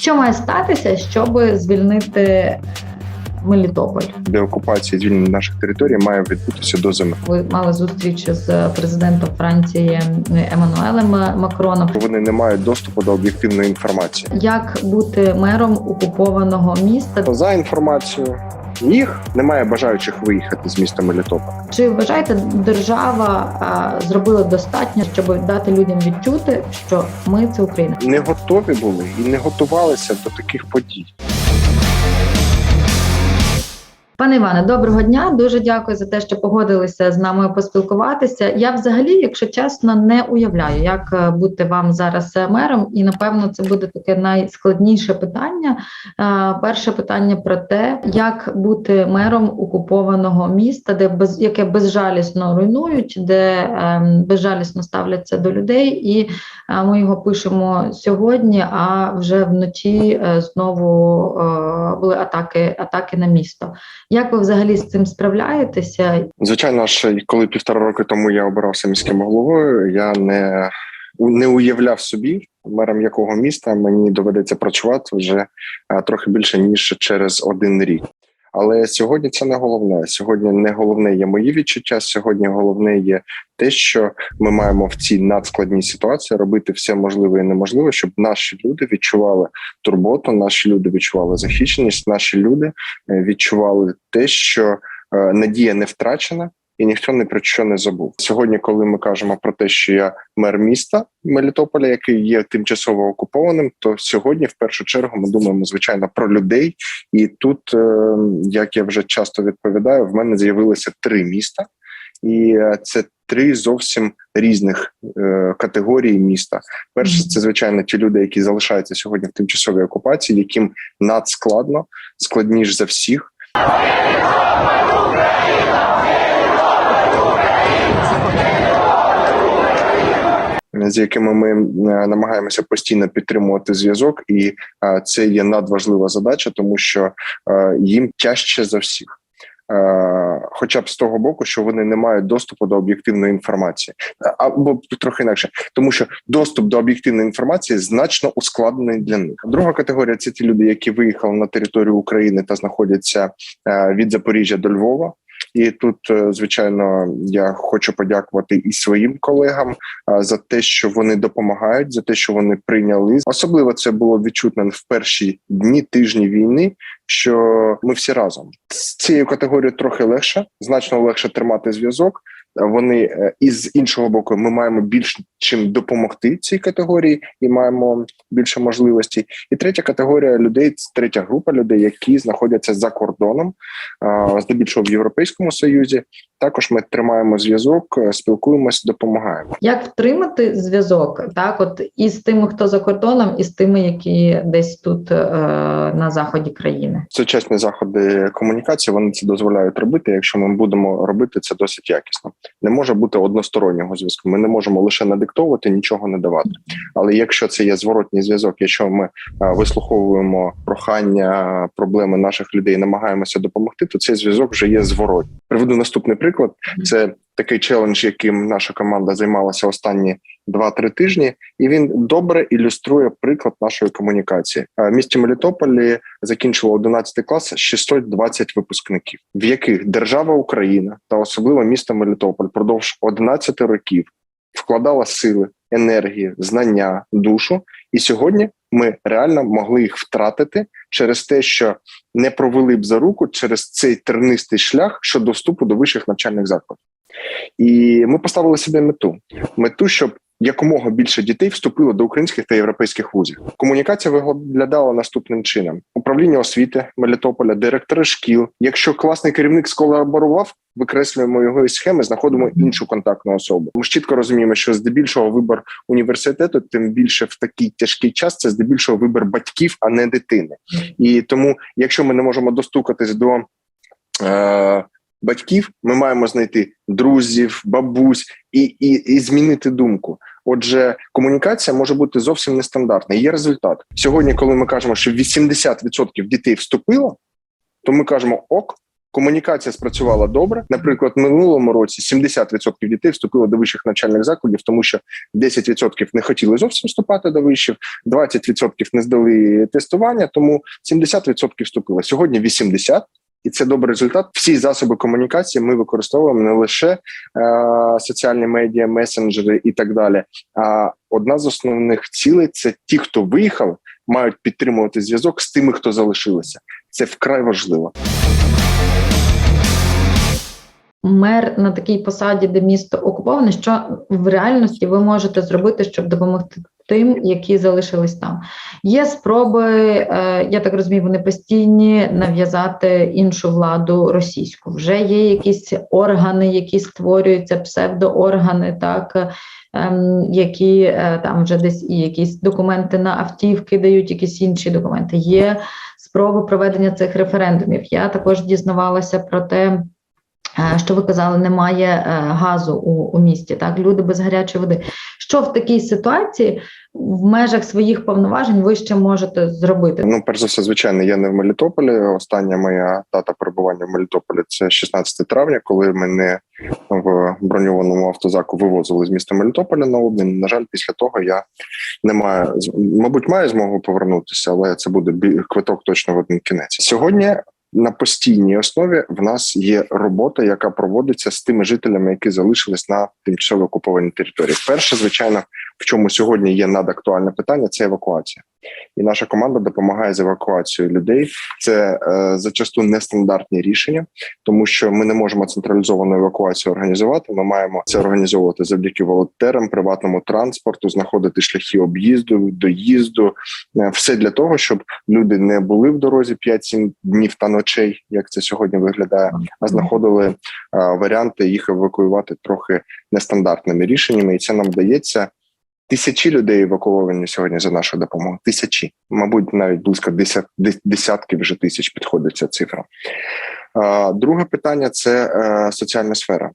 Що має статися, щоб звільнити Мелітополь? Деокупація звільнення наших територій має відбутися до зими. Ви мали зустріч з президентом Франції Еммануелем Макроном. Вони не мають доступу до об'єктивної інформації. Як бути мером окупованого міста? За інформацією їх немає бажаючих виїхати з міста Мелітополь. Чи вважаєте, держава а, зробила достатньо, щоб дати людям відчути, що ми це Україна? Не готові були і не готувалися до таких подій. Пане Іване, доброго дня. Дуже дякую за те, що погодилися з нами поспілкуватися. Я взагалі, якщо чесно, не уявляю, як е, бути вам зараз мером, і напевно це буде таке найскладніше питання. Е, Перше питання про те, як бути мером окупованого міста, де без яке безжалісно руйнують, де ем, безжалісно ставляться до людей, і е, ми його пишемо сьогодні. А вже вночі знову були атаки, атаки на місто. Як ви взагалі з цим справляєтеся? Звичайно ж, коли півтора роки тому я обирався міським головою, я не не уявляв собі, мером якого міста мені доведеться працювати вже трохи більше ніж через один рік. Але сьогодні це не головне. Сьогодні не головне є мої відчуття. Сьогодні головне є те, що ми маємо в цій надскладній ситуації робити все можливе і неможливе, щоб наші люди відчували турботу, наші люди відчували захищеність, наші люди е, відчували те, що е, надія не втрачена. І ніхто ні про що не забув сьогодні. Коли ми кажемо про те, що я мер міста Мелітополя, який є тимчасово окупованим, то сьогодні, в першу чергу, ми думаємо звичайно про людей. І тут, е, як я вже часто відповідаю, в мене з'явилося три міста, і е, це три зовсім різних е, категорії міста. Перше, це звичайно ті люди, які залишаються сьогодні в тимчасовій окупації, яким надскладно, складніш за всіх. З якими ми е, намагаємося постійно підтримувати зв'язок, і е, це є надважлива задача, тому що е, їм тяжче за всіх. Хоча б з того боку, що вони не мають доступу до об'єктивної інформації, або трохи інакше, тому що доступ до об'єктивної інформації значно ускладнений для них. Друга категорія це ті люди, які виїхали на територію України та знаходяться від Запоріжжя до Львова. І тут, е, звичайно, я хочу подякувати і своїм колегам е, за те, що вони допомагають, за те, що вони прийняли. Особливо це було відчутно в перші дні тижні війни. Що ми всі разом з цією категорією трохи легше, значно легше тримати зв'язок. Вони е, і з іншого боку, ми маємо більш чим допомогти цій категорії і маємо більше можливостей. І третя категорія людей третя група людей, які знаходяться за кордоном, здебільшого в Європейському Союзі. Також ми тримаємо зв'язок, е, спілкуємося, допомагаємо. Як втримати зв'язок, так от із тими, хто за кордоном, і з тими, які десь тут е, на заході країни, сучасні заходи комунікації вони це дозволяють робити. Якщо ми будемо робити це досить якісно, не може бути одностороннього зв'язку. Ми не можемо лише надиктовувати, нічого не давати. Але якщо це є зворотній зв'язок, якщо ми вислуховуємо прохання, проблеми наших людей, намагаємося допомогти, то цей зв'язок вже є зворотній. Приведу наступний приклад. Це такий челендж, яким наша команда займалася останні 2-3 тижні, і він добре ілюструє приклад нашої комунікації. В місті Мелітополі закінчило 11 клас 620 випускників, в яких держава Україна та особливо місто Мелітополь продовж 11 років вкладала сили, енергії, знання, душу. І сьогодні ми реально могли їх втратити через те, що не провели б за руку через цей тернистий шлях щодо вступу до вищих навчальних закладів. І ми поставили собі мету: мету, щоб якомога більше дітей вступило до українських та європейських вузів. Комунікація виглядала наступним чином: управління освіти Мелітополя, директори шкіл. Якщо класний керівник сколаборував, викреслюємо його із схеми, знаходимо іншу контактну особу. Ми ж чітко розуміємо, що здебільшого вибор університету, тим більше в такий тяжкий час, це здебільшого вибір батьків, а не дитини. І тому, якщо ми не можемо достукатись до е, батьків, ми маємо знайти друзів, бабусь і, і, і змінити думку. Отже, комунікація може бути зовсім нестандартна. Є результат сьогодні, коли ми кажемо, що 80% дітей вступило, то ми кажемо ок. Комунікація спрацювала добре. Наприклад, в минулому році 70% дітей вступило до вищих навчальних закладів, тому що 10% не хотіли зовсім вступати до вишів, 20% не здали тестування, тому 70% вступило. Сьогодні 80%. І це добрий результат. Всі засоби комунікації ми використовуємо не лише е, соціальні медіа, месенджери і так далі. А одна з основних цілей це ті, хто виїхав, мають підтримувати зв'язок з тими, хто залишилися. Це вкрай важливо. Мер на такій посаді, де місто окуповане, що в реальності ви можете зробити, щоб допомогти тим, які залишились там. Є спроби, е, я так розумію, вони постійні нав'язати іншу владу російську. Вже є якісь органи, які створюються, псевдооргани, так ем, які е, там вже десь і якісь документи на автівки дають, якісь інші документи. Є спроби проведення цих референдумів. Я також дізнавалася про те. Е, Що ви казали, немає е, газу у, у місті, так люди без гарячої води. Що в такій ситуації в межах своїх повноважень ви ще можете зробити? Ну, перш за все, звичайно, я не в Мелітополі. Остання моя дата перебування в Мелітополі це 16 травня, коли мене в броньованому автозаку вивозили з міста Мелітополя на обмін. На жаль, після того я не маю мабуть, маю змогу повернутися, але це буде квиток точно в один кінець. Сьогодні на постійній основі в нас є робота, яка проводиться з тими жителями, які залишились на тимчасово окупованій території. Перше, звичайно, в чому сьогодні є надактуальне питання, це евакуація. І наша команда допомагає з евакуацією людей. Це е, зачасту нестандартні рішення, тому що ми не можемо централізовану евакуацію організувати. Ми маємо це організовувати завдяки волонтерам, приватному транспорту, знаходити шляхи об'їзду, доїзду, Е, все для того, щоб люди не були в дорозі 5-7 днів та ночей, як це сьогодні виглядає, а знаходили е, варіанти їх евакуювати трохи нестандартними рішеннями, і це нам вдається. Тисячі людей евакуовані сьогодні за нашу допомогу. Тисячі, мабуть, навіть близько десят, дес- десятки вже тисяч підходить ця цифра. Друге питання це е, соціальна сфера.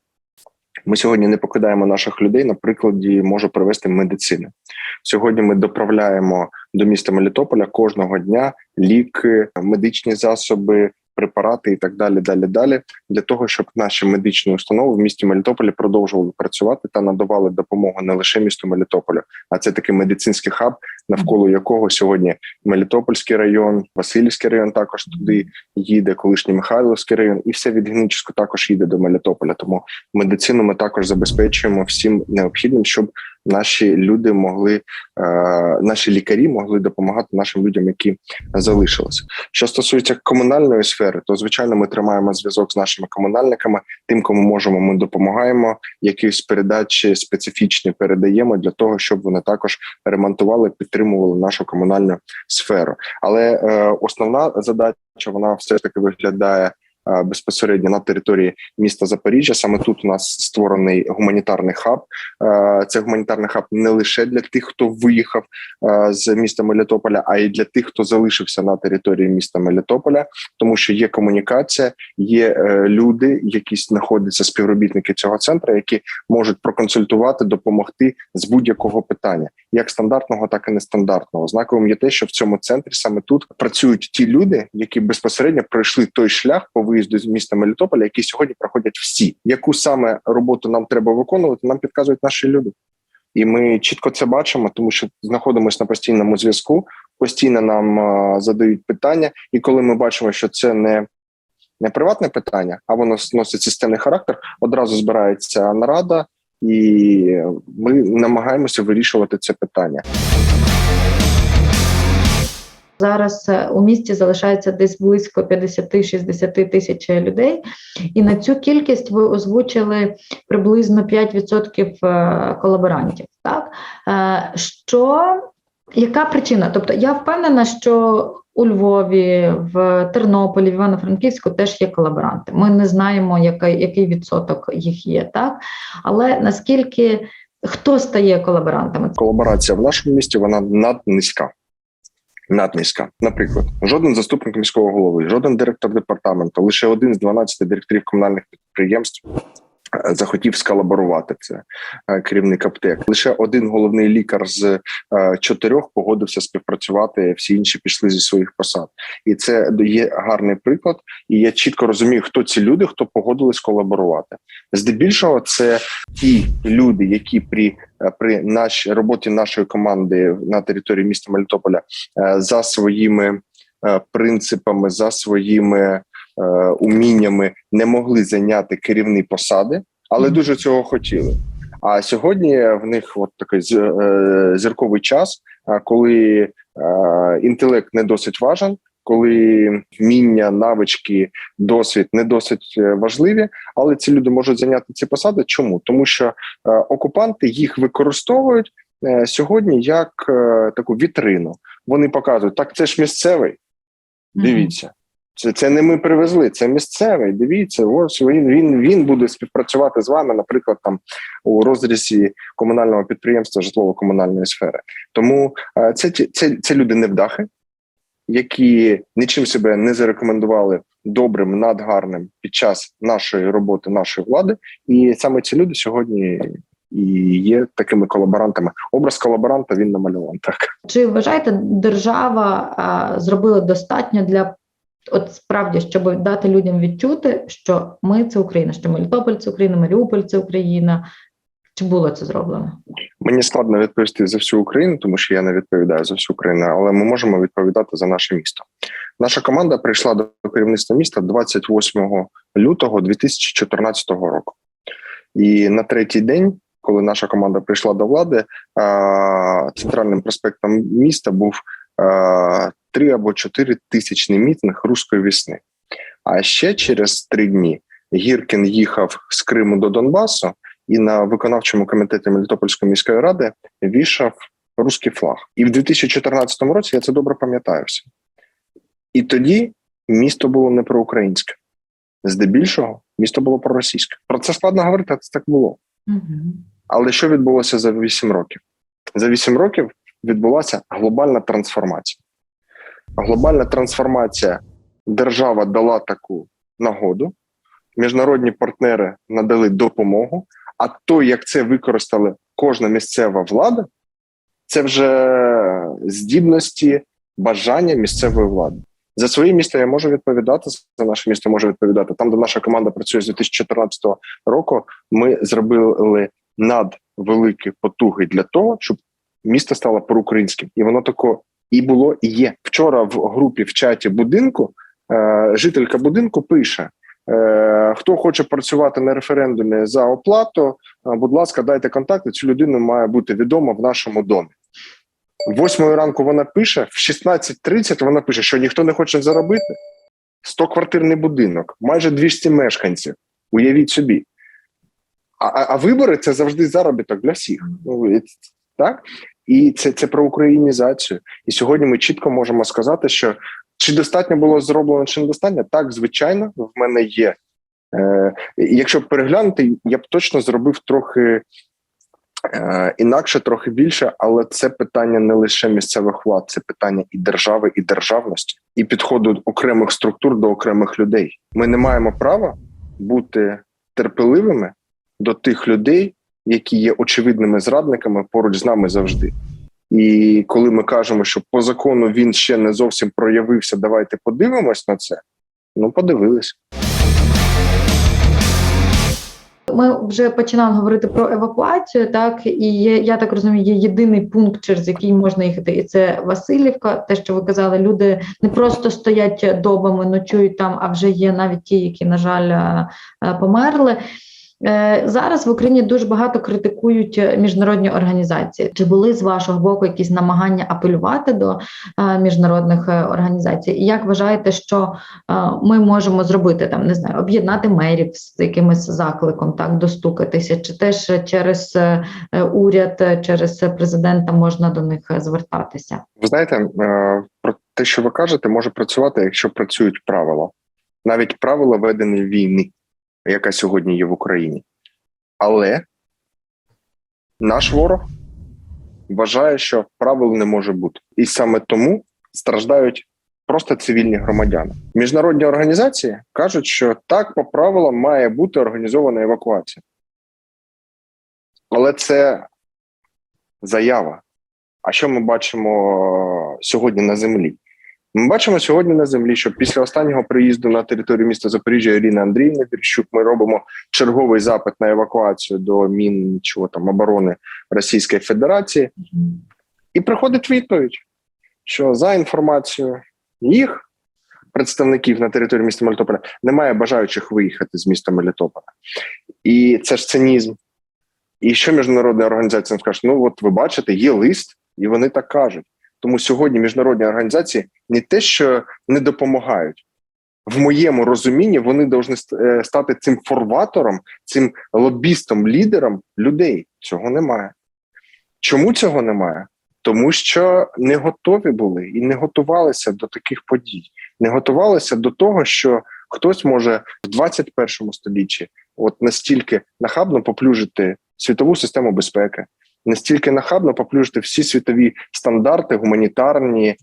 Ми сьогодні не покидаємо наших людей. На прикладі можу привести медицину. Сьогодні ми доправляємо до міста Мелітополя кожного дня ліки, медичні засоби, препарати і так далі. Далі, далі, для того, щоб наші медичні установи в місті Мелітополі продовжували працювати та надавали допомогу не лише місту Мелітополю, а це такий медицинський хаб, навколо якого сьогодні Мелітопольський район, Васильівський район також туди їде, колишній Михайловський район, і все від Генічеську також їде до Мелітополя. Тому медицину ми також забезпечуємо всім необхідним, щоб наші люди могли, е, наші лікарі могли допомагати нашим людям, які залишилися. Що стосується комунальної сфери, то звичайно ми тримаємо зв'язок з нашими комунальниками. Тим, кому можемо, ми допомагаємо. Якісь передачі специфічні передаємо для того, щоб вони також ремонтували, підтримували нашу комунальну сферу. Але е, основна задача вона все таки виглядає. Е, Безпосередньо на території міста Запоріжжя. Саме тут у нас створений гуманітарний хаб. Е, Це гуманітарний хаб не лише для тих, хто виїхав е, з міста Мелітополя, а й для тих, хто залишився на території міста Мелітополя, тому що є комунікація, є люди, які знаходяться співробітники цього центру, які можуть проконсультувати, допомогти з будь-якого питання, як стандартного, так і нестандартного. Знаковим є те, що в цьому центрі саме тут працюють ті люди, які безпосередньо пройшли той шлях по виїзду з міста Мелітополя, який сьогодні проходять всі. Яку саме роботу нам треба виконувати, нам підказують наші люди. І ми чітко це бачимо, тому що знаходимося на постійному зв'язку, постійно нам а, задають питання, і коли ми бачимо, що це не, не приватне питання, а воно носить системний характер, одразу збирається нарада, і ми намагаємося вирішувати це питання. Зараз е, у місті залишається десь близько 50-60 тисяч людей, і на цю кількість ви озвучили приблизно 5% е, колаборантів. Так Е, що яка причина? Тобто я впевнена, що у Львові, в Тернополі, в Івано-Франківську теж є колаборанти. Ми не знаємо, який, який відсоток їх є, так але наскільки хто стає колаборантами? Колаборація в нашому місті вона наднизька. Наднизька. Наприклад, жоден заступник міського голови, жоден директор департаменту, лише один з 12 директорів комунальних підприємств захотів сколаборувати це е, керівник аптек. Лише один головний лікар з е, чотирьох погодився співпрацювати. Всі інші пішли зі своїх посад, і це є гарний приклад. І я чітко розумію, хто ці люди, хто погодились колаборувати. Здебільшого, це ті люди, які при е, при нашій роботі нашої команди на території міста Мелітополя е, за своїми е, принципами, за своїми е, уміннями не могли зайняти керівні посади, але дуже цього хотіли. А сьогодні в них от такий е, зірковий час, е, коли е, інтелект не досить важен, коли вміння, навички, досвід не досить е, важливі, але ці люди можуть зайняти ці посади. Чому? Тому що е, окупанти їх використовують е, сьогодні як е, таку вітрину. Вони показують, так це ж місцевий. Дивіться, це, це не ми привезли, це місцевий. Дивіться, ось він, він, він буде співпрацювати з вами, наприклад, там у розрізі комунального підприємства житлово-комунальної сфери. Тому е, це, це, це люди невдахи, які нічим себе не зарекомендували добрим, надгарним під час нашої роботи, нашої влади. І саме ці люди сьогодні і є такими колаборантами. Образ колаборанта він намальований так. Чи вважаєте, держава а, зробила достатньо для от справді, щоб дати людям відчути, що ми це Україна, що Мелітополь це Україна, Маріуполь це Україна? Чи було це зроблено? Мені складно відповісти за всю Україну, тому що я не відповідаю за всю Україну, але ми можемо відповідати за наше місто. Наша команда прийшла до керівництва міста 28 лютого 2014 року. І на третій день, коли наша команда прийшла до влади, центральним проспектом міста був три або чотири тисячний мітинг руської весни. А ще через три дні Гіркін їхав з Криму до Донбасу і на виконавчому комітеті Мелітопольської міської ради вішав руський флаг. І в 2014 році я це добре пам'ятаю все. І тоді місто було не проукраїнське. Здебільшого місто було проросійське. Про це складно говорити, а це так було. Угу. Але що відбулося за 8 років? За 8 років відбулася глобальна трансформація. Глобальна трансформація держава дала таку нагоду, міжнародні партнери надали допомогу. А то, як це використали кожна місцева влада, це вже здібності, бажання місцевої влади. За своє місто я можу відповідати, за наше місто можу відповідати. Там, де наша команда працює з 2014 року, ми зробили надвеликі потуги для того, щоб місто стало проукраїнським, і воно тако і було, і є. Вчора в групі в чаті будинку е, жителька будинку пише: е, хто хоче працювати на референдумі за оплату, е, будь ласка, дайте контакти. Цю людину має бути відома в нашому домі. Восьмої ранку вона пише, в 16.30 вона пише, що ніхто не хоче заробити. 100-квартирний будинок, майже 200 мешканців. Уявіть собі. А, а, а вибори це завжди заробіток для всіх. Ну, так? І це, це про українізацію. І сьогодні ми чітко можемо сказати, що чи достатньо було зроблено, чи недостатньо? Так, звичайно, в мене є. Е, якщо переглянути, я б точно зробив трохи е, інакше, трохи більше, але це питання не лише місцевих влад, це питання і держави, і державності, і підходу окремих структур до окремих людей. Ми не маємо права бути терпеливими до тих людей, які є очевидними зрадниками поруч з нами завжди. І коли ми кажемо, що по закону він ще не зовсім проявився, давайте подивимось на це. Ну, подивились. Ми вже починали говорити про евакуацію, так і є, я так розумію, є єдиний пункт, через який можна їхати, і це Васильівка. Те, що ви казали, люди не просто стоять добами, ночують там, а вже є навіть ті, які, на жаль, е, е, померли. Е, Зараз в Україні дуже багато критикують е, міжнародні організації. Чи були з вашого боку якісь намагання апелювати до е, міжнародних організацій? І як вважаєте, що ми можемо зробити там, не знаю, об'єднати мерів з якимось закликом, так достукатися, чи теж через уряд, через президента можна до них звертатися? Ви знаєте, про те, що ви кажете, може працювати, якщо працюють правила, навіть правила ведення війни, яка сьогодні є в Україні. Але наш ворог вважає, що правил не може бути, і саме тому страждають просто цивільні громадяни. Міжнародні організації кажуть, що так по правилам має бути організована евакуація. Але це заява. А що ми бачимо сьогодні на землі? Ми бачимо сьогодні на землі, що після останнього приїзду на територію міста Запоріжжя Ірини Андріївни Вірщук ми робимо черговий запит на евакуацію до мін чого там оборони Російської Федерації, і приходить відповідь, що за інформацією їх представників на території міста Мелітополя немає бажаючих виїхати з міста Мелітополя. І це ж цинізм. І що міжнародна організація скаже? Ну, от ви бачите, є лист, і вони так кажуть. Тому сьогодні міжнародні організації не те, що не допомагають. В моєму розумінні вони повинні стати цим форватором, цим лобістом, лідером людей. Цього немає. Чому цього немає? Тому що не готові були і не готувалися до таких подій, не готувалися до того, що хтось може в 21 столітті от настільки нахабно поплюжити світову систему безпеки, настільки нахабно поплюжити всі світові стандарти, гуманітарні,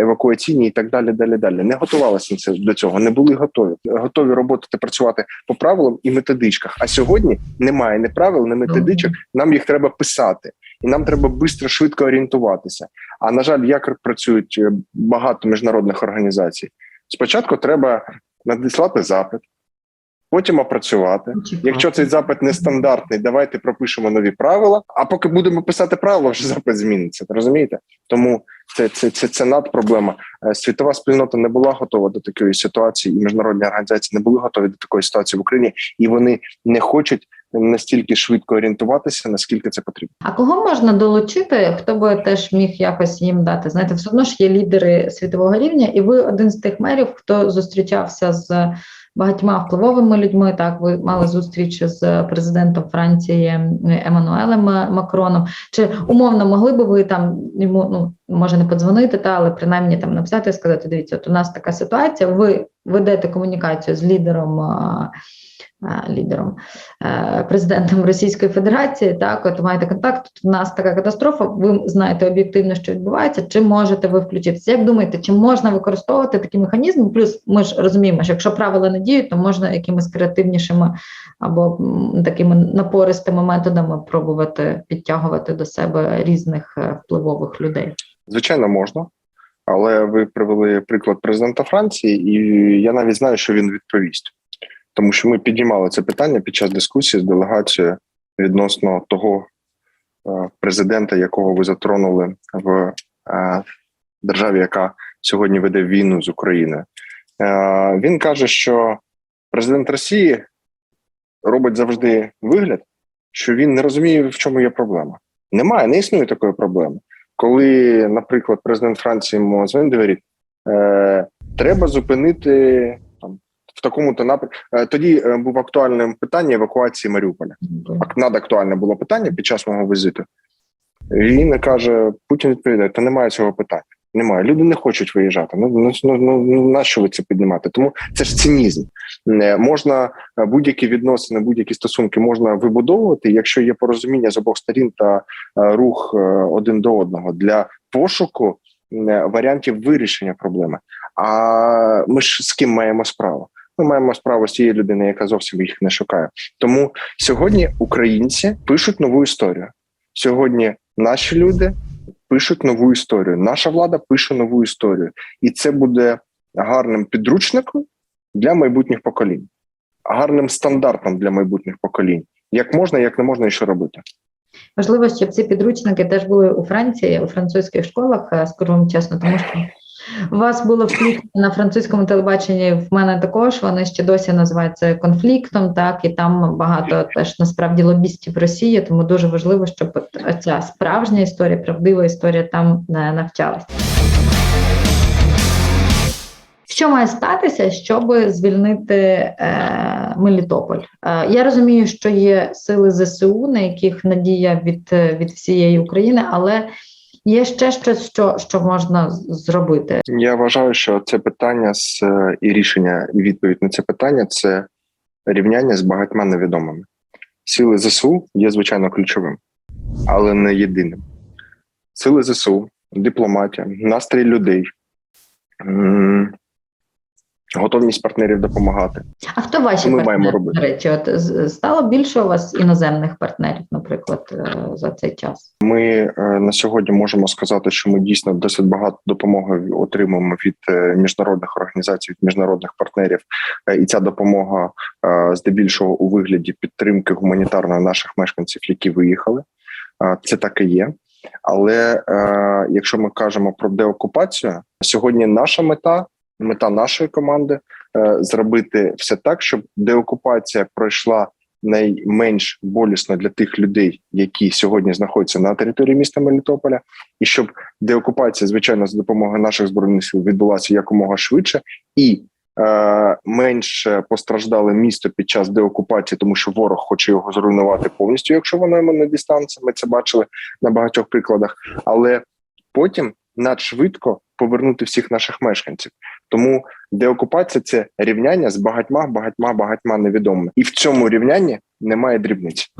евакуаційні і так далі. Далі далі не готувалися до цього, не були готові. Готові роботи працювати по правилам і методичках. А сьогодні немає ні правил, ні методичок. Нам їх треба писати, і нам треба швидко, швидко орієнтуватися. А на жаль, як працюють багато міжнародних організацій. Спочатку треба надіслати запит, потім опрацювати. Якщо цей запит нестандартний, давайте пропишемо нові правила. А поки будемо писати правила, вже запит зміниться. Розумієте? Тому це це, це, це надпроблема. Світова спільнота не була готова до такої ситуації, і міжнародні організації не були готові до такої ситуації в Україні, і вони не хочуть настільки швидко орієнтуватися, наскільки це потрібно. А кого можна долучити? Хто би теж міг якось їм дати? Знаєте, все одно ж є лідери світового рівня, і ви один з тих мерів, хто зустрічався з багатьма впливовими людьми. Так, ви мали зустріч з президентом Франції Еммануелем Макроном. Чи умовно могли би ви там йому ну може не подзвонити, та але принаймні там написати і сказати: дивіться, от у нас така ситуація. Ви ведете комунікацію з лідером. Лідером президентом Російської Федерації, так от маєте контакт. Тут у нас така катастрофа. Ви знаєте об'єктивно, що відбувається. Чи можете ви включитися? Як думаєте, чи можна використовувати такі механізми? Плюс ми ж розуміємо, що якщо правила не діють, то можна якимись креативнішими або такими напористими методами пробувати підтягувати до себе різних впливових людей. Звичайно, можна, але ви привели приклад президента Франції, і я навіть знаю, що він відповість тому що ми піднімали це питання під час дискусії з делегацією відносно того президента, якого ви затронули в державі, яка сьогодні веде війну з Україною. Він каже, що президент Росії робить завжди вигляд, що він не розуміє, в чому є проблема. Немає, не існує такої проблеми. Коли, наприклад, президент Франції Мозвен говорить, е, треба зупинити в такому то напрямку. Тоді був актуальним питання евакуації Маріуполя. Надактуальне було питання під час мого візиту. Він каже: Путін відповідає: та немає цього питання. Немає. Люди не хочуть виїжджати. Ну ну, ну, ну на що ви це піднімати? Тому це ж цинізм. Можна будь-які відносини, будь-які стосунки можна вибудовувати, якщо є порозуміння з обох сторін та рух один до одного для пошуку варіантів вирішення проблеми. А ми ж з ким маємо справу? Ми маємо справу з тією людиною, яка зовсім їх не шукає. Тому сьогодні українці пишуть нову історію. Сьогодні наші люди пишуть нову історію. Наша влада пише нову історію, і це буде гарним підручником для майбутніх поколінь, гарним стандартом для майбутніх поколінь. Як можна, як не можна і що робити. Важливо, щоб ці підручники теж були у Франції, у французьких школах, скажу вам чесно, тому що вас було включено на французькому телебаченні. В мене також вони ще досі називаються конфліктом. Так і там багато теж насправді лобістів Росії. Тому дуже важливо, щоб ця справжня історія, правдива історія там не навчалася. Що має статися, щоб звільнити е, Мелітополь? Е, я розумію, що є сили ЗСУ, на яких надія від, від всієї України, але Є ще щось, що що можна зробити. Я вважаю, що це питання з і рішення, і відповідь на це питання це рівняння з багатьма невідомими. Сили ЗСУ є звичайно ключовим, але не єдиним. Сили ЗСУ, дипломатія, настрій людей, Готовність партнерів допомагати. А хто ваші Ми партнери, маємо робити. до речі? От стало більше у вас іноземних партнерів, наприклад, е, за цей час? Ми е, на сьогодні можемо сказати, що ми дійсно досить багато допомоги отримуємо від е, міжнародних організацій, від міжнародних партнерів, і ця допомога здебільшого у вигляді підтримки гуманітарної наших мешканців, які виїхали. Це так і є. Але е, якщо ми кажемо про деокупацію, сьогодні наша мета, мета нашої команди е, зробити все так, щоб деокупація пройшла найменш болісно для тих людей, які сьогодні знаходяться на території міста Мелітополя, і щоб деокупація, звичайно, за допомогою наших збройних сил відбулася якомога швидше і. е, Менше постраждали місто під час деокупації, тому що ворог хоче його зруйнувати повністю, якщо воно йому не дістанеться. Ми це бачили на багатьох прикладах. Але потім надшвидко повернути всіх наших мешканців. Тому деокупація це рівняння з багатьма, багатьма, багатьма невідомими, і в цьому рівнянні немає дрібниць.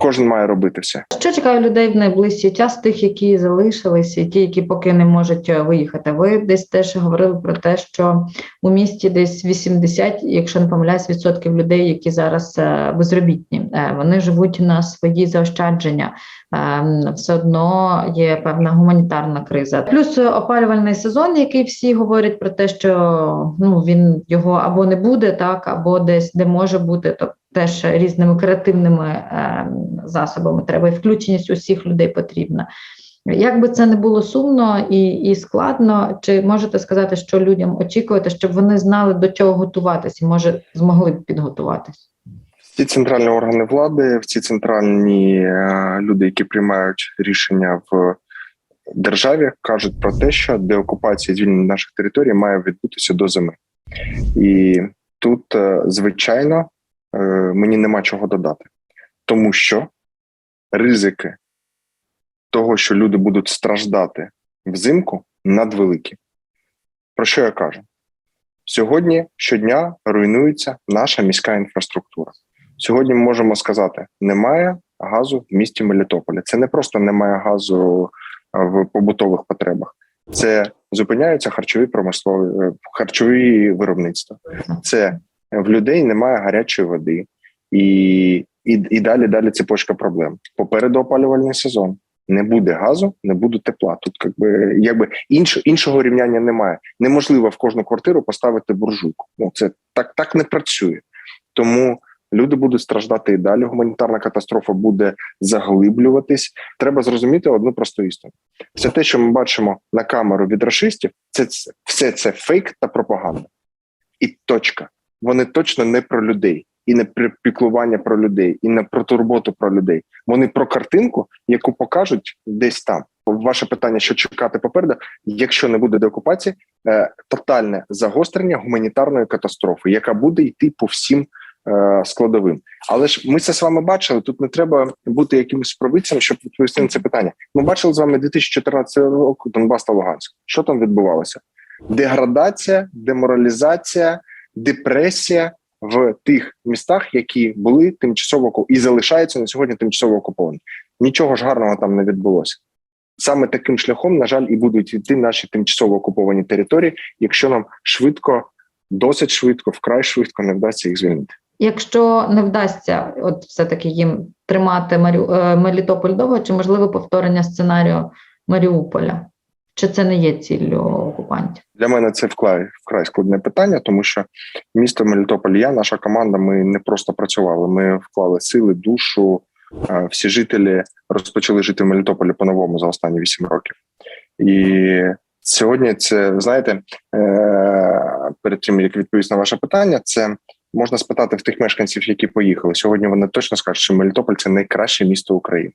Кожен має робити все. Що чекає людей в найближчий час, тих, які залишилися, ті, які поки не можуть е, виїхати? Ви десь теж говорили про те, що у місті десь 80, якщо не помиляюсь, відсотків людей, які зараз е, безробітні, Е, вони живуть на свої заощадження. Е, Все одно є певна гуманітарна криза. Плюс опалювальний сезон, який всі говорять про те, що ну він його або не буде, так або десь де може бути, то теж різними креативними е, засобами треба, і включеність усіх людей потрібна. Як би це не було сумно і, і складно, чи можете сказати, що людям очікувати, щоб вони знали до чого готуватися, і може змогли б підготуватись? Всі центральні органи влади, всі центральні е, люди, які приймають рішення в державі, кажуть про те, що деокупація звільнення наших територій має відбутися до зими. І тут, е, звичайно, мені нема чого додати, тому що ризики того, що люди будуть страждати взимку, надвеликі. Про що я кажу? Сьогодні щодня руйнується наша міська інфраструктура. Сьогодні ми можемо сказати: немає газу в місті Мелітополя. Це не просто немає газу в побутових потребах, це зупиняються харчові промислові е, харчові виробництва. Це в людей немає гарячої води, і, і, і далі далі цепочка проблем. Попереду опалювальний сезон. Не буде газу, не буде тепла. Тут якби якби інш, іншого рівняння немає. Неможливо в кожну квартиру поставити буржуйку. Ну це так, так не працює. Тому люди будуть страждати і далі. Гуманітарна катастрофа буде заглиблюватись. Треба зрозуміти одну просту істину: все те, що ми бачимо на камеру від рашистів, це все це фейк та пропаганда. І точка. Вони точно не про людей, і не про піклування про людей, і не про турботу про людей. Вони про картинку, яку покажуть десь там. Ваше питання, що чекати попереду, якщо не буде деокупації, е, тотальне загострення гуманітарної катастрофи, яка буде йти по всім е, складовим. Але ж ми це з вами бачили. Тут не треба бути якимось провидцем, щоб відповісти на це питання. Ми бачили з вами 2014 року Донбас та Луганськ. Що там відбувалося? Деградація, деморалізація, депресія в тих містах, які були тимчасово і залишаються на сьогодні тимчасово окуповані. Нічого ж гарного там не відбулося. Саме таким шляхом, на жаль, і будуть йти наші тимчасово окуповані території, якщо нам швидко, досить швидко, вкрай швидко не вдасться їх звільнити. Якщо не вдасться, от все-таки їм тримати Маріу... е, Мелітополь довго, чи можливо повторення сценарію Маріуполя? Чи це не є ціллю окупантів? Для мене це вкрай вкрай складне питання, тому що місто Мелітополь, я, наша команда, ми не просто працювали. Ми вклали сили, душу. Е, Всі жителі розпочали жити в Мелітополі по-новому за останні вісім років. І сьогодні це знаєте, е, перед тим як відповісти на ваше питання, це можна спитати в тих мешканців, які поїхали. Сьогодні вони точно скажуть, що Мелітополь це найкраще місто України.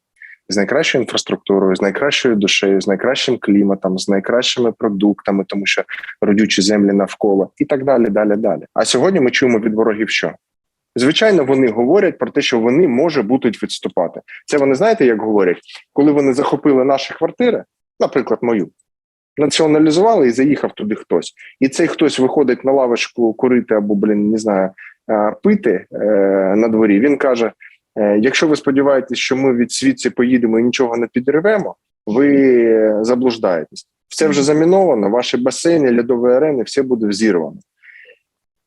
З найкращою інфраструктурою, з найкращою душею, з найкращим кліматом, з найкращими продуктами, тому що родючі землі навколо, і так далі, далі, далі. А сьогодні ми чуємо від ворогів, що звичайно вони говорять про те, що вони може будуть відступати. Це вони знаєте, як говорять, коли вони захопили наші квартири, наприклад, мою, націоналізували і заїхав туди хтось, і цей хтось виходить на лавочку курити або, блін, не знаю, е, пити е, на дворі. Він каже: якщо ви сподіваєтесь, що ми від світці поїдемо і нічого не підривемо, ви заблуждаєтесь. Все вже заміновано, ваші басейни, льодові арени, все буде взірвано.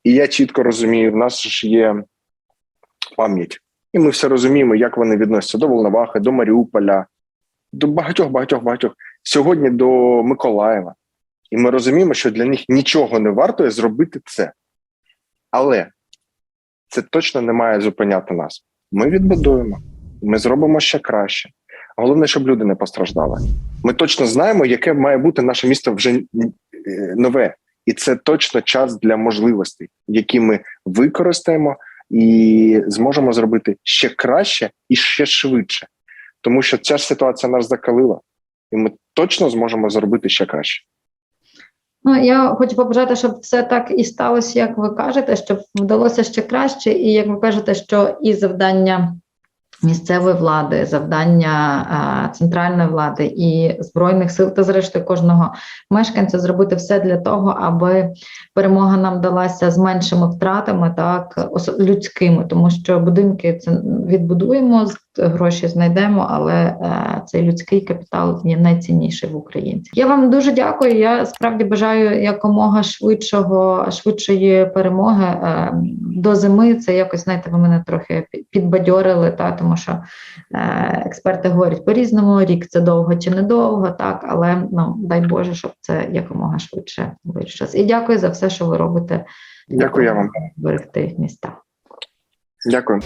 І я чітко розумію, в нас ж є пам'ять. І ми все розуміємо, як вони відносяться до Волновахи, до Маріуполя, до багатьох, багатьох, багатьох. Сьогодні до Миколаєва. І ми розуміємо, що для них нічого не вартує зробити це. Але це точно не має зупиняти нас. Ми відбудуємо, ми зробимо ще краще. Головне, щоб люди не постраждали. Ми точно знаємо, яке має бути наше місто вже е, нове, і це точно час для можливостей, які ми використаємо і зможемо зробити ще краще і ще швидше, тому що ця ж ситуація нас закалила, і ми точно зможемо зробити ще краще. Ну, я хочу побажати, щоб все так і сталося, як ви кажете, щоб вдалося ще краще, і як ви кажете, що і завдання місцевої влади, завдання центральної влади і збройних сил, та зрештою кожного мешканця зробити все для того, аби перемога нам далася з меншими втратами, так людськими, тому що будинки це відбудуємо, з- гроші знайдемо, але е, цей людський капітал є найцінніший в українців. Я вам дуже дякую. Я справді бажаю якомога швидшого, швидшої перемоги е, до зими. Це якось знаєте, ви мене трохи підбадьорили, та тому що е, експерти говорять по-різному. Рік це довго чи недовго, так але ну дай Боже, щоб це якомога швидше вирішилось. І дякую за все, що ви робите. Дякую вам. щоб Зберегти міста. Дякую.